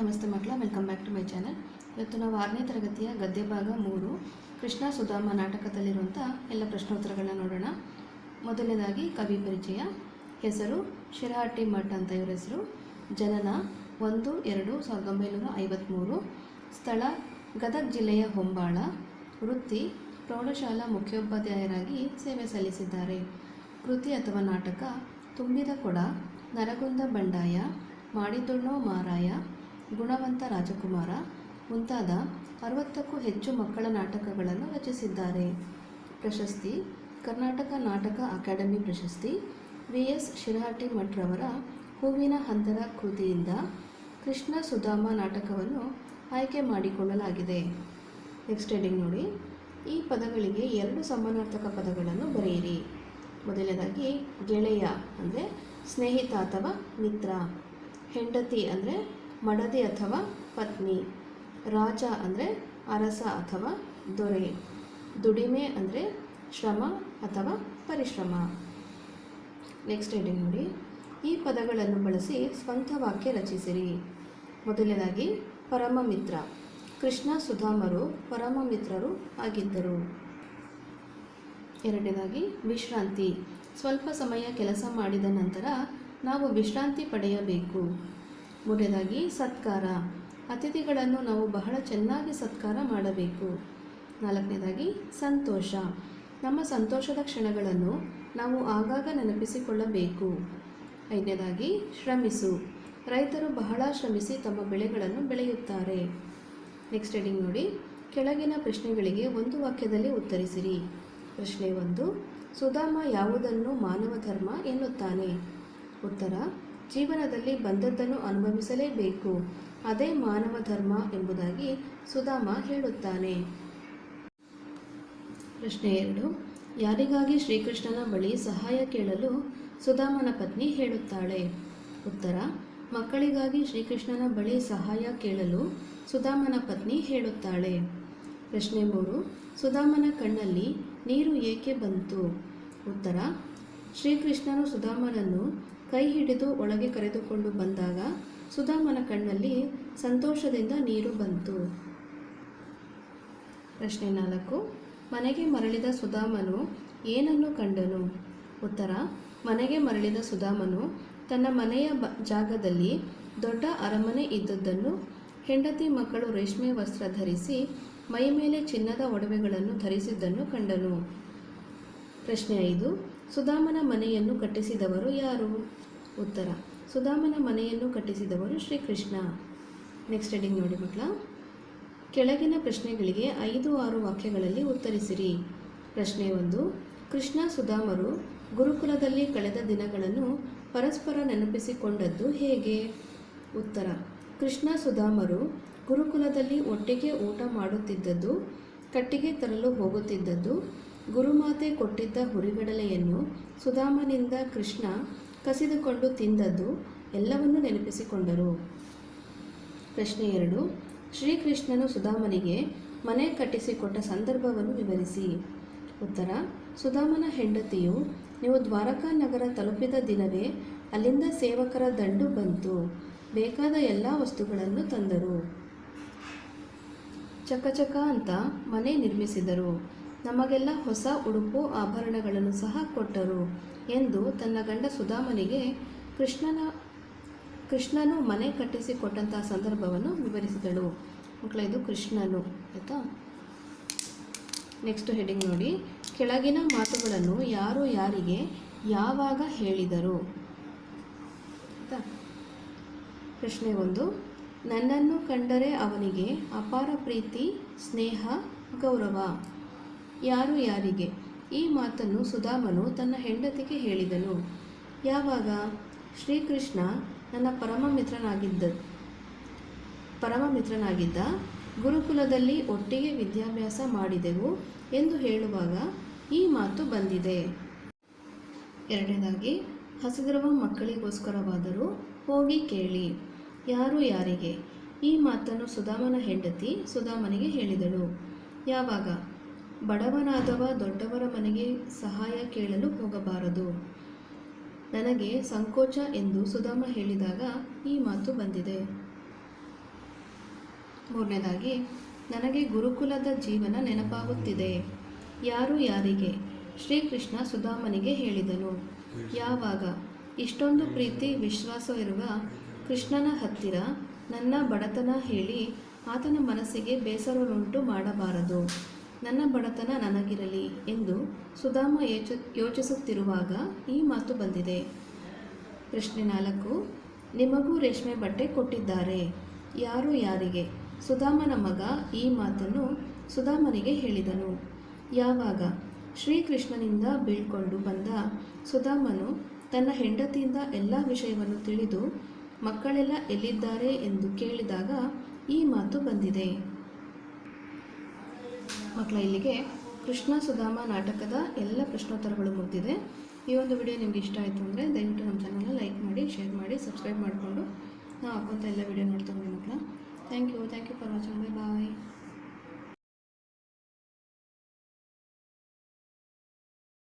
ನಮಸ್ತೆ ಮಕ್ಕಳ welcome back to my channel ಇವತ್ತು ನಾವು ಆರನೇ ತರಗತಿಯ ಗದ್ಯ ಭಾಗ ಮೂರು, ಕೃಷ್ಣ ಸುಧಾಮ ನಾಟಕದಲ್ಲಿರುವಂಥ ಎಲ್ಲ ಪ್ರಶ್ನೋತ್ತರಗಳನ್ನ ನೋಡೋಣ. ಮೊದಲನೇದಾಗಿ ಕವಿ ಪರಿಚಯ, ಹೆಸರು ಶಿರಹಟ್ಟಿ ಮಠ ಅಂತ ಇವರ ಹೆಸರು, ಜನನ ಒಂದು, ಎರಡು, ಸಾವಿರದ ಒಂಬೈನೂರ ಐವತ್ತ್ಮೂರು ಸ್ಥಳ ಗದಗ ಜಿಲ್ಲೆಯ ಹೊಂಬಾಳ, ವೃತ್ತಿ ಪ್ರೌಢಶಾಲಾ ಮುಖ್ಯೋಪಾಧ್ಯಾಯರಾಗಿ ಸೇವೆ ಸಲ್ಲಿಸಿದ್ದಾರೆ. ಕೃತಿ ಅಥವಾ ನಾಟಕ ತುಂಬಿದ ಕೊಡ, ನರಗುಂದ ಬಂಡಾಯ, ಮಾಡಿದೊಣ್ಣೋ ಮಾರಾಯ ಗುಣವಂತ ರಾಜಕುಮಾರ ಮುಂತಾದ ಅರವತ್ತಕ್ಕೂ ಹೆಚ್ಚು ಮಕ್ಕಳ ನಾಟಕಗಳನ್ನು ರಚಿಸಿದ್ದಾರೆ. ಪ್ರಶಸ್ತಿ, ಕರ್ನಾಟಕ ನಾಟಕ ಅಕಾಡೆಮಿ ಪ್ರಶಸ್ತಿ ವಿ ಎಸ್ ಶಿರಹಟ್ಟಿ ಮಠ್ರವರ ಹೂವಿನ ಹಂತರ ಕೃತಿಯಿಂದ ಕೃಷ್ಣ ಸುಧಾಮ ನಾಟಕವನ್ನು ಆಯ್ಕೆ ಮಾಡಿಕೊಳ್ಳಲಾಗಿದೆ. ನೆಕ್ಸ್ಟ್ ಹೆಡಿಂಗ್ ನೋಡಿ. ಈ ಪದಗಳಿಗೆ ಎರಡು ಸಮಾನಾರ್ಥಕ ಪದಗಳನ್ನು ಬರೆಯಿರಿ. ಮೊದಲನೇದಾಗಿ ಗೆಳೆಯ ಅಂದರೆ ಸ್ನೇಹಿತ ಅಥವಾ ಮಿತ್ರ. ಹೆಂಡತಿ ಅಂದರೆ ಮಡದಿ ಅಥವಾ ಪತ್ನಿ, ರಾಜ ಅಂದರೆ ಅರಸ ಅಥವಾ ದೊರೆ, ದುಡಿಮೆ ಅಂದರೆ ಶ್ರಮ ಅಥವಾ ಪರಿಶ್ರಮ. ನೆಕ್ಸ್ಟ್ ಹೇಳಿ ನೋಡಿ. ಈ ಪದಗಳನ್ನು ಬಳಸಿ ಸ್ವಂತ ವಾಕ್ಯ ರಚಿಸಿರಿ. ಮೊದಲನೇದಾಗಿ, ಪರಮ ಮಿತ್ರ. ಕೃಷ್ಣ ಸುಧಾಮರು ಪರಮ ಮಿತ್ರರು ಆಗಿದ್ದರು. ಎರಡನೇದಾಗಿ, ವಿಶ್ರಾಂತಿ. ಸ್ವಲ್ಪ ಸಮಯ ಕೆಲಸ ಮಾಡಿದ ನಂತರ ನಾವು ವಿಶ್ರಾಂತಿ ಪಡೆಯಬೇಕು. ಮೂರನೇದಾಗಿ ಸತ್ಕಾರ. ಅತಿಥಿಗಳನ್ನು ನಾವು ಬಹಳ ಚೆನ್ನಾಗಿ ಸತ್ಕಾರ ಮಾಡಬೇಕು. ನಾಲ್ಕನೇದಾಗಿ ಸಂತೋಷ. ನಮ್ಮ ಸಂತೋಷದ ಕ್ಷಣಗಳನ್ನು ನಾವು ಆಗಾಗ ನೆನಪಿಸಿಕೊಳ್ಳಬೇಕು. ಐದನೇದಾಗಿ ಶ್ರಮಿಸು. ರೈತರು ಬಹಳ ಶ್ರಮಿಸಿ ತಮ್ಮ ಬೆಳೆಗಳನ್ನು ಬೆಳೆಯುತ್ತಾರೆ. ನೆಕ್ಸ್ಟ್ ಹೆಡಿಂಗ್ ನೋಡಿ. ಕೆಳಗಿನ ಪ್ರಶ್ನೆಗಳಿಗೆ ಒಂದು ವಾಕ್ಯದಲ್ಲಿ ಉತ್ತರಿಸಿರಿ. ಪ್ರಶ್ನೆ ಒಂದು. ಸುಧಾಮ ಯಾವುದನ್ನು ಮಾನವ ಧರ್ಮ ಎನ್ನುತ್ತಾನೆ? ಉತ್ತರ ಜೀವನದಲ್ಲಿ ಬಂದದ್ದನ್ನು ಅನುಭವಿಸಲೇಬೇಕು. ಅದೇ ಮಾನವ ಧರ್ಮ ಎಂಬುದಾಗಿ ಸುಧಾಮ ಹೇಳುತ್ತಾನೆ. ಪ್ರಶ್ನೆ ಎರಡು. ಯಾರಿಗಾಗಿ ಶ್ರೀಕೃಷ್ಣನ ಬಳಿ ಸಹಾಯ ಕೇಳಲು ಸುಧಾಮನ ಪತ್ನಿ ಹೇಳುತ್ತಾಳೆ? ಉತ್ತರ. ಮಕ್ಕಳಿಗಾಗಿ ಶ್ರೀಕೃಷ್ಣನ ಬಳಿ ಸಹಾಯ ಕೇಳಲು ಸುಧಾಮನ ಪತ್ನಿ ಹೇಳುತ್ತಾಳೆ. ಪ್ರಶ್ನೆ ಮೂರು. ಸುಧಾಮನ ಕಣ್ಣಲ್ಲಿ ನೀರು ಏಕೆ ಬಂತು? ಉತ್ತರ. ಶ್ರೀಕೃಷ್ಣನು ಸುಧಾಮನನ್ನು ಕೈ ಹಿಡಿದು ಒಳಗೆ ಕರೆದುಕೊಂಡು ಬಂದಾಗ ಸುಧಾಮನ ಕಣ್ಣಲ್ಲಿ ಸಂತೋಷದಿಂದ ನೀರು ಬಂತು. ಪ್ರಶ್ನೆ ನಾಲ್ಕು, ಮನೆಗೆ ಮರಳಿದ ಸುಧಾಮನು ಏನನ್ನು ಕಂಡನು? ಉತ್ತರ, ಮನೆಗೆ ಮರಳಿದ ಸುಧಾಮನು ತನ್ನ ಮನೆಯ ಬ, ಜಾಗದಲ್ಲಿ ದೊಡ್ಡ ಅರಮನೆ ಇದ್ದದ್ದನ್ನು ಹೆಂಡತಿ ಮಕ್ಕಳು ರೇಷ್ಮೆ ವಸ್ತ್ರ ಧರಿಸಿ ಮೈ ಮೇಲೆ ಚಿನ್ನದ ಒಡವೆಗಳನ್ನು ಧರಿಸಿದ್ದನ್ನು ಕಂಡನು. ಪ್ರಶ್ನೆ ಐದು ಸುಧಾಮನ ಮನೆಯನ್ನು ಕಟ್ಟಿಸಿದವರು ಯಾರು? ಉತ್ತರ. ಸುಧಾಮನ ಮನೆಯನ್ನು ಕಟ್ಟಿಸಿದವರು ಶ್ರೀಕೃಷ್ಣ. ನೆಕ್ಸ್ಟ್ ಹೆಡಿಂಗ್ ನೋಡಿ ಮಕ್ಕಳ. ಕೆಳಗಿನ ಪ್ರಶ್ನೆಗಳಿಗೆ ಐದು ಆರು ವಾಕ್ಯಗಳಲ್ಲಿ ಉತ್ತರಿಸಿರಿ. ಪ್ರಶ್ನೆ ಒಂದು, ಕೃಷ್ಣ ಸುಧಾಮರು ಗುರುಕುಲದಲ್ಲಿ ಕಳೆದ ದಿನಗಳನ್ನು ಪರಸ್ಪರ ನೆನಪಿಸಿಕೊಂಡದ್ದು ಹೇಗೆ? ಉತ್ತರ, ಕೃಷ್ಣ ಸುಧಾಮರು ಗುರುಕುಲದಲ್ಲಿ ಒಟ್ಟಿಗೆ ಊಟ ಮಾಡುತ್ತಿದ್ದದ್ದು, ಕಟ್ಟಿಗೆ ತರಲು ಹೋಗುತ್ತಿದ್ದದ್ದು ಗುರುಮಾತೆ ಕೊಟ್ಟಿದ್ದ ಹುರಿಗಡಲೆಯನ್ನು ಸುಧಾಮನಿಂದ ಕೃಷ್ಣ ಕಸಿದುಕೊಂಡು ತಿಂದದ್ದು ಎಲ್ಲವನ್ನೂ ನೆನಪಿಸಿಕೊಂಡರು. ಪ್ರಶ್ನೆ ಎರಡು. ಶ್ರೀಕೃಷ್ಣನು ಸುಧಾಮನಿಗೆ ಮನೆ ಕಟ್ಟಿಸಿಕೊಟ್ಟ ಸಂದರ್ಭವನ್ನು ವಿವರಿಸಿ. ಉತ್ತರ. ಸುಧಾಮನ ಹೆಂಡತಿಯು ನೀವು ದ್ವಾರಕಾ ನಗರ ತಲುಪಿದ ದಿನವೇ ಅಲ್ಲಿಂದ ಸೇವಕರ ದಂಡು ಬಂತು. ಬೇಕಾದ ಎಲ್ಲ ವಸ್ತುಗಳನ್ನು ತಂದರು. ಚಕಚಕ ಅಂತ ಮನೆ ನಿರ್ಮಿಸಿದರು. ನಮಗೆಲ್ಲ ಹೊಸ ಉಡುಪು ಆಭರಣಗಳನ್ನು ಸಹ ಕೊಟ್ಟರು ಎಂದು ತನ್ನ ಗಂಡ ಸುಧಾಮನಿಗೆ ಕೃಷ್ಣನ, ಕೃಷ್ಣನು ಮನೆ ಕಟ್ಟಿಸಿಕೊಟ್ಟಂತಹ ಸಂದರ್ಭವನ್ನು ವಿವರಿಸಿದಳು. ಮಕ್ಕಳ, ಇದು ಕೃಷ್ಣನು, ಆಯಿತಾ? ನೆಕ್ಸ್ಟ್ ಹೆಡಿಂಗ್ ನೋಡಿ. ಕೆಳಗಿನ ಮಾತುಗಳನ್ನು ಯಾರು ಯಾರಿಗೆ ಯಾವಾಗ ಹೇಳಿದರು? ಆಯಿತಾ? ಪ್ರಶ್ನೆ ಒಂದು. ನನ್ನನ್ನು ಕಂಡರೆ ಅವನಿಗೆ ಅಪಾರ ಪ್ರೀತಿ, ಸ್ನೇಹ, ಗೌರವ. ಯಾರು ಯಾರಿಗೆ? ಈ ಮಾತನ್ನು ಸುಧಾಮನು ತನ್ನ ಹೆಂಡತಿಗೆ ಹೇಳಿದನು. ಯಾವಾಗ? ಶ್ರೀಕೃಷ್ಣ ನನ್ನ ಪರಮ ಮಿತ್ರನಾಗಿದ್ದ ಪರಮ ಮಿತ್ರನಾಗಿದ್ದ ಗುರುಕುಲದಲ್ಲಿ ಒಟ್ಟಿಗೆ ವಿದ್ಯಾಭ್ಯಾಸ ಮಾಡಿದೆವು ಎಂದು ಹೇಳುವಾಗ ಈ ಮಾತು ಬಂದಿದೆ. ಎರಡನೇದಾಗಿ, ಹಸಿದಿರುವ ಮಕ್ಕಳಿಗೋಸ್ಕರವಾದರೂ ಹೋಗಿ ಕೇಳಿ. ಯಾರು ಯಾರಿಗೆ? ಈ ಮಾತನ್ನು ಸುಧಾಮನ ಹೆಂಡತಿ ಸುಧಾಮನಿಗೆ ಹೇಳಿದಳು. ಯಾವಾಗ? ಬಡವನಾದವ ದೊಡ್ಡವರ ಮನೆಗೆ ಸಹಾಯ ಕೇಳಲು ಹೋಗಬಾರದು. ನನಗೆ ಸಂಕೋಚ ಎಂದು ಸುಧಾಮ ಹೇಳಿದಾಗ ಈ ಮಾತು ಬಂದಿದೆ. ಮೂರನೇದಾಗಿ, ನನಗೆ ಗುರುಕುಲದ ಜೀವನ ನೆನಪಾಗುತ್ತಿದೆ. ಯಾರು ಯಾರಿಗೆ? ಶ್ರೀಕೃಷ್ಣ ಸುಧಾಮನಿಗೆ ಹೇಳಿದನು. ಯಾವಾಗ? ಇಷ್ಟೊಂದು ಪ್ರೀತಿ ವಿಶ್ವಾಸವಿರುವ ಕೃಷ್ಣನ ಹತ್ತಿರ ನನ್ನ ಬಡತನ ಹೇಳಿ ಆತನ ಮನಸ್ಸಿಗೆ ಬೇಸರವನ್ನುಂಟು ಮಾಡಬಾರದು. ನನ್ನ ಬಡತನ ನನಗಿರಲಿ ಎಂದು ಸುಧಾಮ ಯೋಚ, ಯೋಚಿಸುತ್ತಿರುವಾಗ ಈ ಮಾತು ಬಂದಿದೆ. ಪ್ರಶ್ನೆ ನಾಲ್ಕು, ನಿಮಗೂ ರೇಷ್ಮೆ ಬಟ್ಟೆ ಕೊಟ್ಟಿದ್ದಾರೆ, ಯಾರು ಯಾರಿಗೆ? ಸುಧಾಮನ ಮಗ ಈ ಮಾತನ್ನು ಸುಧಾಮನಿಗೆ ಹೇಳಿದನು. ಯಾವಾಗ? ಶ್ರೀಕೃಷ್ಣನಿಂದ ಬೀಳ್ಕೊಂಡು ಬಂದ ಸುಧಾಮನು ತನ್ನ ಹೆಂಡತಿಯಿಂದ ಎಲ್ಲ ವಿಷಯವನ್ನು ತಿಳಿದು ಮಕ್ಕಳೆಲ್ಲ ಎಲ್ಲಿದ್ದಾರೆ ಎಂದು ಕೇಳಿದಾಗ ಈ ಮಾತು ಬಂದಿದೆ. ಮಕ್ಕಳ ಇಲ್ಲಿಗೆ ಕೃಷ್ಣ ಸುಧಾಮ ನಾಟಕದ ಎಲ್ಲ ಪ್ರಶ್ನೋತ್ತರಗಳು ಮುಗಿದಿದೆ. ಈ ಒಂದು ವಿಡಿಯೋ ನಿಮ್ಗೆ ಇಷ್ಟ ಆಯಿತು ಅಂದರೆ ದಯವಿಟ್ಟು ನಮ್ಮ ಚಾನಲ್ನ ಲೈಕ್ ಮಾಡಿ ಶೇರ್ ಮಾಡಿ ಸಬ್ಸ್ಕ್ರೈಬ್ ಮಾಡಿಕೊಂಡು ನಾವು ಹಾಕುವಂಥ ಎಲ್ಲ ವಿಡಿಯೋ ನೋಡ್ತಾ ಮಕ್ಕಳ. Thank you thank you for watching bye bye